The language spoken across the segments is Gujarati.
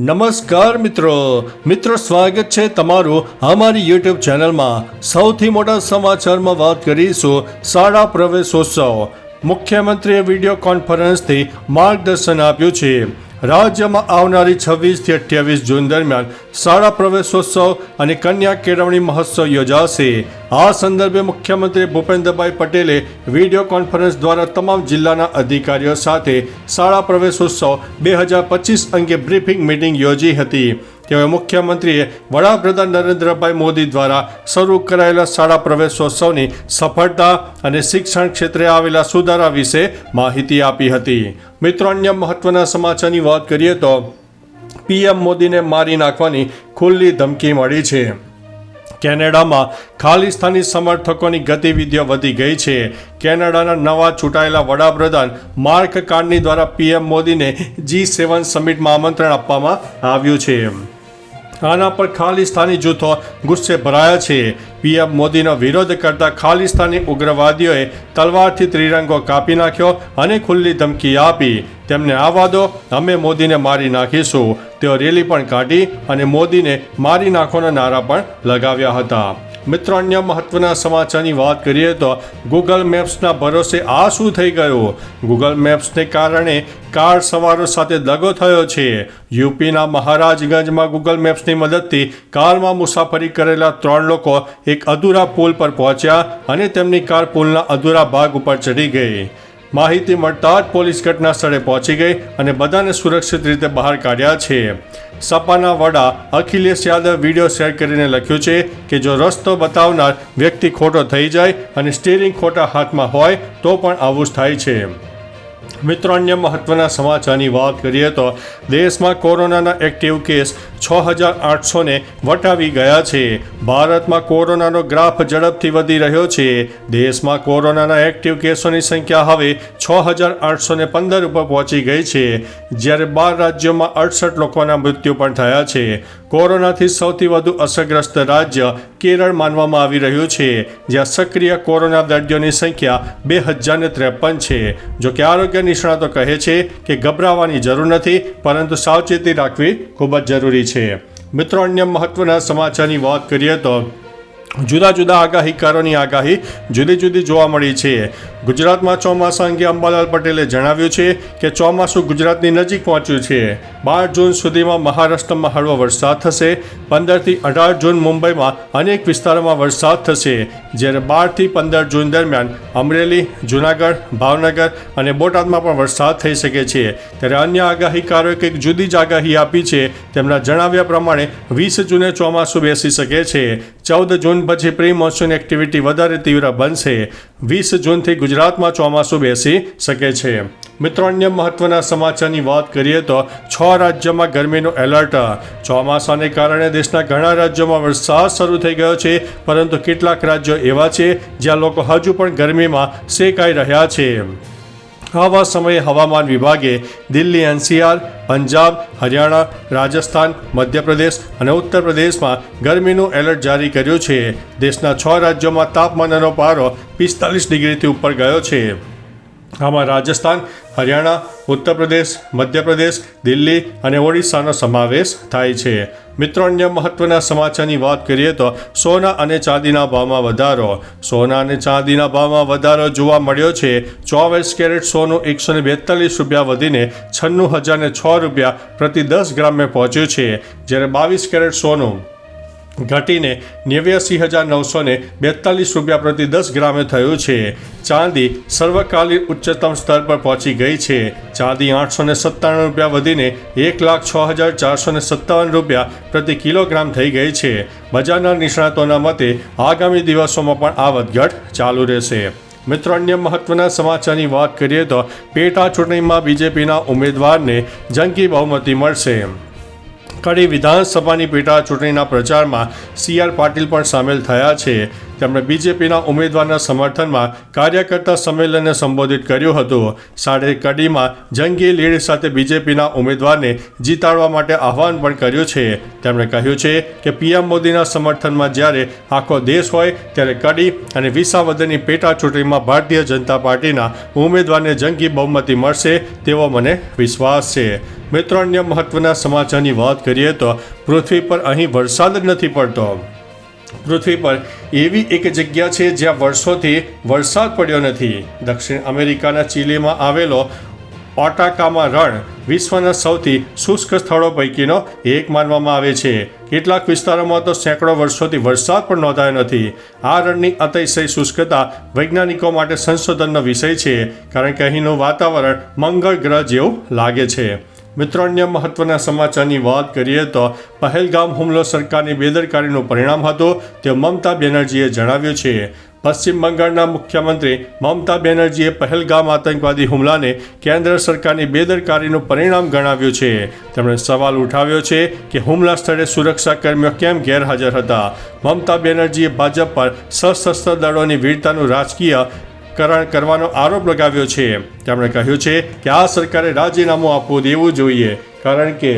નમસ્કાર મિત્રો. મિત્રો, સ્વાગત છે તમારું અમારી યુટ્યુબ ચેનલમાં. સૌથી મોટા સમાચારમાં વાત કરીશું શાળા પ્રવેશોત્સવ. મુખ્યમંત્રીએ વીડિયો કોન્ફરન્સથી માર્ગદર્શન આપ્યું છે. રાજ્યમાં આવનારી છવ્વીસથી અઠ્યાવીસ જૂન દરમિયાન શાળા પ્રવેશોત્સવ અને કન્યા કેળવણી મહોત્સવ યોજાશે. આ સંદર્ભે મુખ્યમંત્રી ભૂપેન્દ્રભાઈ પટેલે વીડિયો કોન્ફરન્સ દ્વારા તમામ જિલ્લાના અધિકારીઓ સાથે શાળા પ્રવેશોત્સવ બે હજાર પચીસ અંગે બ્રીફિંગ મિટિંગ યોજી હતી. તેઓએ મુખ્યમંત્રીએ વડાપ્રધાન નરેન્દ્રભાઈ મોદી દ્વારા શરૂ કરાયેલા શાળા પ્રવેશોત્સવની સફળતા અને શિક્ષણ ક્ષેત્રે આવેલા સુધારા વિશે માહિતી આપી હતી. મિત્રો, અન્ય મહત્વના સમાચારની વાત કરીએ તો પીએમ મોદીને મારી નાખવાની ખુલ્લી ધમકી મળી છે. કેનેડામાં ખાલિસ્તાની સમર્થકોની ગતિવિધિઓ વધી ગઈ છે. કેનેડાના નવા ચૂંટાયેલા વડાપ્રધાન માર્ક કાર્ની દ્વારા પીએમ મોદીને જી સેવન સમિટમાં આમંત્રણ આપવામાં આવ્યું છે. આના પર ખાલિસ્તાની જૂથો ગુસ્સે ભરાયા છે. પીએમ મોદીનો વિરોધ કરતા ખાલિસ્તાની ઉગ્રવાદીઓએ તલવારથી ત્રિરંગો કાપી નાખ્યો અને ખુલ્લી ધમકી આપી. તેમને આવવા દો અમે મોદીને મારી નાખીશું. તેઓ રેલી પણ કાઢી અને મોદીને મારી નાખોના નારા પણ લગાવ્યા હતા. મિત્રો અન્ય મહત્વના સમાચારની વાત કરીએ તો ગૂગલ મેપ્સના ભરોસે આ શું થઈ ગયું? ગૂગલ મેપ્સને કારણે કાર સવારો સાથે દગો થયો છે. યુપીના મહારાજગંજમાં ગૂગલ મેપ્સની મદદથી કારમાં મુસાફરી કરેલા ત્રણ લોકો એક અધૂરા પુલ પર પહોંચ્યા અને તેમની કાર પુલના અધૂરા ભાગ ઉપર ચડી ગઈ. માહિતી મળતા જ પોલીસ ઘટના સ્થળે પહોંચી ગઈ અને બધાને સુરક્ષિત રીતે બહાર કાઢ્યા છે. સપાના વડા અખિલેશ યાદવ વીડિયો શેર કરીને લખ્યું છે કે જો રસ્તો બતાવનાર વ્યક્તિ ખોટો થઈ જાય અને સ્ટીરિંગ ખોટા હાથમાં હોય તો પણ આવું જ થાય છે. મિત્રો અન્ય મહત્વના સમાચારની વાત કરીએ તો દેશમાં કોરોનાના એક્ટિવ કેસ છ હજાર આઠસોને વટાવી ગયા છે. ભારતમાં કોરોનાનો ગ્રાફ ઝડપથી વધી રહ્યો છે. દેશમાં કોરોનાના એક્ટિવ કેસોની સંખ્યા હવે છ હજાર આઠસોને પંદર ઉપર પહોંચી ગઈ છે. જ્યારે બાર રાજ્યોમાં અડસઠ લોકોના મૃત્યુ પણ થયા છે. કોરોનાથી સૌથી વધુ અસરગ્રસ્ત રાજ્ય કેરળ માનવામાં આવી રહ્યું છે, જ્યાં સક્રિય કોરોના દર્દીઓની સંખ્યા બે હજારને ત્રેપન છે. જોકે આરોગ્ય નિષ્ણાતો કહે છે કે ગભરાવાની જરૂર નથી, પરંતુ સાવચેતી રાખવી ખૂબ જ જરૂરી છે. મિત્રો, અન્ય મહત્વના સમાચારની વાત કરીએ તો જુદા જુદા આગાહીકારોની આગાહી જુદી જુદી જોવા મળી છે. ગુજરાતમાં ચોમાસા અંગે અંબાલાલ પટેલે જણાવ્યું છે કે ચોમાસું ગુજરાતની નજીક પહોંચ્યું છે. બાર જૂન સુધીમાં મહારાષ્ટ્રમાં હળવો વરસાદ થશે. પંદરથી અઢાર જૂન મુંબઈમાં અનેક વિસ્તારોમાં વરસાદ થશે. જ્યારે બારથી પંદર જૂન દરમિયાન અમરેલી, જૂનાગઢ, ભાવનગર અને બોટાદમાં પણ વરસાદ થઈ શકે છે. ત્યારે અન્ય આગાહીકારોએ કંઈક જુદી જ આગાહી આપી છે. તેમના જણાવ્યા પ્રમાણે વીસ જૂને ચોમાસું બેસી શકે છે. ચૌદ જૂન પછી પ્રી મોન્સૂન એક્ટિવિટી વધારે તીવ્ર બનશે. વીસ જૂનથી ગુજરાતમાં ચોમાસું બેસી શકે છે. મિત્રો, અન્ય મહત્વના સમાચારની વાત કરીએ તો છ રાજ્યોમાં ગરમીનું એલર્ટ. ચોમાસાને કારણે દેશના ઘણા રાજ્યોમાં વરસાદ શરૂ થઈ ગયો છે, પરંતુ કેટલાક રાજ્યો એવા છે જ્યાં લોકો હજુ પણ ગરમીમાં શેકાઈ રહ્યા છે. આવા સમયે હવામાન વિભાગે દિલ્હી એનસીઆર, પંજાબ, હરિયાણા, રાજસ્થાન, મધ્યપ્રદેશ અને ઉત્તર પ્રદેશમાં ગરમીનું એલર્ટ જારી કર્યું છે. દેશના છ રાજ્યોમાં તાપમાનનો પારો પિસ્તાલીસ ડિગ્રીથી ઉપર ગયો છે. આમાં રાજસ્થાન, હરિયાણા ઉત્તર પ્રદેશ મધ્યપ્રદેશ, દિલ્હી અને ઓડિશાનો સમાવેશ થાય છે. મિત્રો, અન્ય મહત્વના સમાચારની વાત કરીએ તો સોના અને ચાંદીના ભાવમાં વધારો. સોના અને ચાંદીના ભાવમાં વધારો જોવા મળ્યો છે. ચોવીસ કેરેટ સોનું એકસો ને બેતાલીસ રૂપિયા વધીને છન્નું હજાર છ રૂપિયા પ્રતિ દસ ગ્રામે પહોંચ્યું છે. જ્યારે બાવીસ કેરેટ સોનું ઘટીને નેવ્યાસી હજાર નવસો ને બેતાલીસ રૂપિયા પ્રતિ દસ ગ્રામે થયું છે. ચાંદી સર્વકાલીન ઉચ્ચતમ સ્તર પર પહોંચી ગઈ છે. ચાંદી આઠસો ને સત્તાણું રૂપિયા વધીને એક લાખ છ હજાર ચારસો ને સત્તાવન રૂપિયા પ્રતિ કિલોગ્રામ થઈ ગઈ છે. બજારના નિષ્ણાતોના મતે આગામી દિવસોમાં પણ આ વધઘટ ચાલુ રહેશે. મિત્રો, અન્ય મહત્વના સમાચારની વાત કરીએ તો પેટા ચૂંટણીમાં બીજેપીના ઉમેદવારને જંગી બહુમતી મળશે. કડી વિધાનસભાની પેટા ચૂંટણીના પ્રચારમાં સી આર પાટીલ પણ સામેલ થયા છે. તેમણે બીજેપીના ઉમેદવારના સમર્થનમાં કાર્યકર્તા સંમેલનને સંબોધિત કર્યું હતું. સાડે કડીમાં જંગી લીડ સાથે બીજેપીના ઉમેદવારને જીતાડવા માટે આહવાન પણ કર્યું છે. તેમણે કહ્યું છે કે પીએમ મોદીના સમર્થનમાં જ્યારે આખો દેશ હોય ત્યારે કડી અને વિસાવદરની પેટા ચૂંટણીમાં ભારતીય જનતા પાર્ટીના ઉમેદવારને જંગી બહુમતી મળશે તેવો મને વિશ્વાસ છે. મિત્રો, અન્ય મહત્વના સમાચારની વાત કરીએ તો પૃથ્વી પર અહીં વરસાદ જ નથી પડતો. પૃથ્વી પર એવી એક જગ્યા છે જ્યાં વર્ષોથી વરસાદ પડ્યો નથી. દક્ષિણ અમેરિકાના ચીલીમાં આવેલો ઓટાકામાં રણ વિશ્વના સૌથી શુષ્ક સ્થળો પૈકીનો એક માનવામાં આવે છે. કેટલાક વિસ્તારોમાં તો સેંકડો વર્ષોથી વરસાદ પણ નોંધાયો નથી. આ રણની અતિશય શુષ્કતા વૈજ્ઞાનિકો માટે સંશોધનનો વિષય છે, કારણ કે અહીંનું વાતાવરણ મંગળ ગ્રહ જેવું લાગે છે. મિત્રો, અન્ય મહત્વના સમાચારની વાત કરીએ તો પહેલગામ હુમલો સરકારની બેદરકારીનું પરિણામ હતું. તે મમતા બેનર્જીએ જણાવ્યું છે. પશ્ચિમ બંગાળના મુખ્યમંત્રી મમતા બેનર્જીએ પહેલગામ આતંકવાદી હુમલાને કેન્દ્ર સરકારની બેદરકારીનું પરિણામ ગણાવ્યું છે. તેમણે સવાલ ઉઠાવ્યો છે કે હુમલા સ્થળે સુરક્ષા કર્મીઓ કેમ ગેરહાજર હતા? મમતા બેનર્જીએ ભાજપ પર સશસ્ત્ર દળોની વીરતાનું રાજકીય કરણ કરવાનો આરોપ લગાવ્યો છે. તેમણે કહ્યું છે કે આ સરકારે રાજીનામું આપવું દેવું જોઈએ, કારણ કે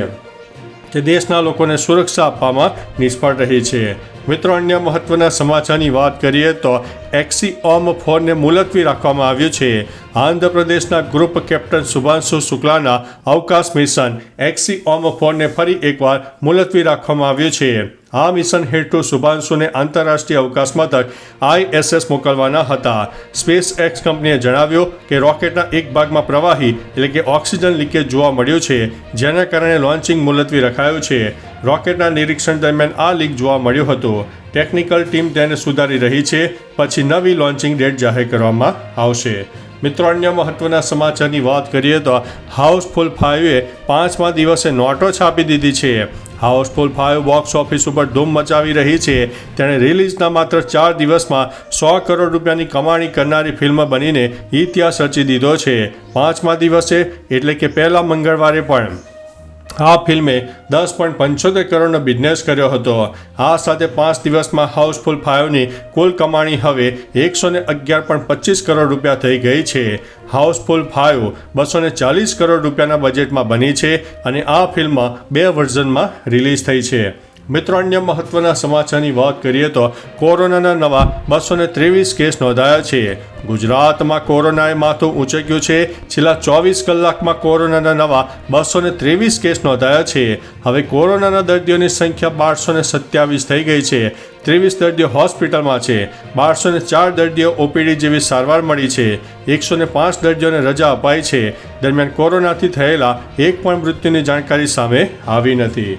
તે દેશના લોકોને સુરક્ષા આપવામાં નિષ્ફળ રહી છે. મિત્રો, અન્ય મહત્વના સમાચારની વાત કરીએ તો એક્સીઓમ ફોરને મુલતવી રાખવામાં આવ્યું છે. આંધ્રપ્રદેશના ગ્રુપ કેપ્ટન શુભાંશુ શુક્લાના અવકાશ મિશન એક્સીઓમ ફોરને ફરી એકવાર મુલતવી રાખવામાં આવ્યું છે. આ મિશન હેઠળ શુભાંશુને આંતરરાષ્ટ્રીય અવકાશ મથક આઈએસએસ મોકલવાના હતા. સ્પેસ એક્સ કંપનીએ જણાવ્યું કે રોકેટના એક ભાગમાં પ્રવાહી એટલે કે ઓક્સિજન લીકેજ જોવા મળ્યું છે, જેના કારણે લોન્ચિંગ મુલતવી રખાયું છે. રોકેટના નિરીક્ષણ દરમિયાન આ લીક જોવા મળ્યું હતું. ટેકનિકલ ટીમ તેને સુધારી રહી છે, પછી નવી લોન્ચિંગ ડેટ જાહેર કરવામાં આવશે. મિત્રો, અન્ય મહત્વના સમાચારની વાત કરીએ તો હાઉસફુલ ફાઇવે પાંચમા દિવસે નોટો છાપી દીધી છે. હાઉસફુલ ફાઇવ બોક્સ ઓફિસ ઉપર ધૂમ મચાવી રહી છે. તેણે રિલીઝના માત્ર ચાર દિવસમાં સો કરોડ રૂપિયાની કમાણી કરનારી ફિલ્મ બનીને ઇતિહાસ રચી દીધો છે. પાંચમા દિવસે એટલે કે પહેલા મંગળવારે પણ. આ ફિલ્મે દસ પોઈન્ટ પંચોતેર કરોડનો બિઝનેસ કર્યો હતો. આ સાથે પાંચ દિવસમાં હાઉસફુલ ફાઇવની કુલ કમાણી હવે એકસો ને અગિયાર પોઈન્ટ પચીસ કરોડ રૂપિયા થઈ ગઈ છે. હાઉસફુલ ફાઇવ બસો ને ચાલીસ કરોડ રૂપિયાના બજેટમાં બની છે અને આ ફિલ્મ બે વર્ઝનમાં રિલીઝ થઈ છે. મિત્રો, અન્ય મહત્વના સમાચારની વાત કરીએ તો કોરોનાના નવા બસો ને ત્રેવીસ કેસ નોંધાયા છે. ગુજરાતમાં કોરોનાએ માથું ઊંચક્યું છે. છેલ્લા ચોવીસ કલાકમાં કોરોનાના નવા બસો ને ત્રેવીસ કેસ નોંધાયા છે. હવે કોરોનાના દર્દીઓની સંખ્યા બારસો ને સત્યાવીસ થઈ ગઈ છે. ત્રેવીસ દર્દીઓ હોસ્પિટલમાં છે. બારસો ને ચાર દર્દીઓ ઓપીડી જેવી સારવાર મળી છે. એકસો ને પાંચ દર્દીઓને રજા અપાઈ છે. દરમિયાન કોરોનાથી થયેલા એક પણ મૃત્યુની જાણકારી સામે આવી નથી.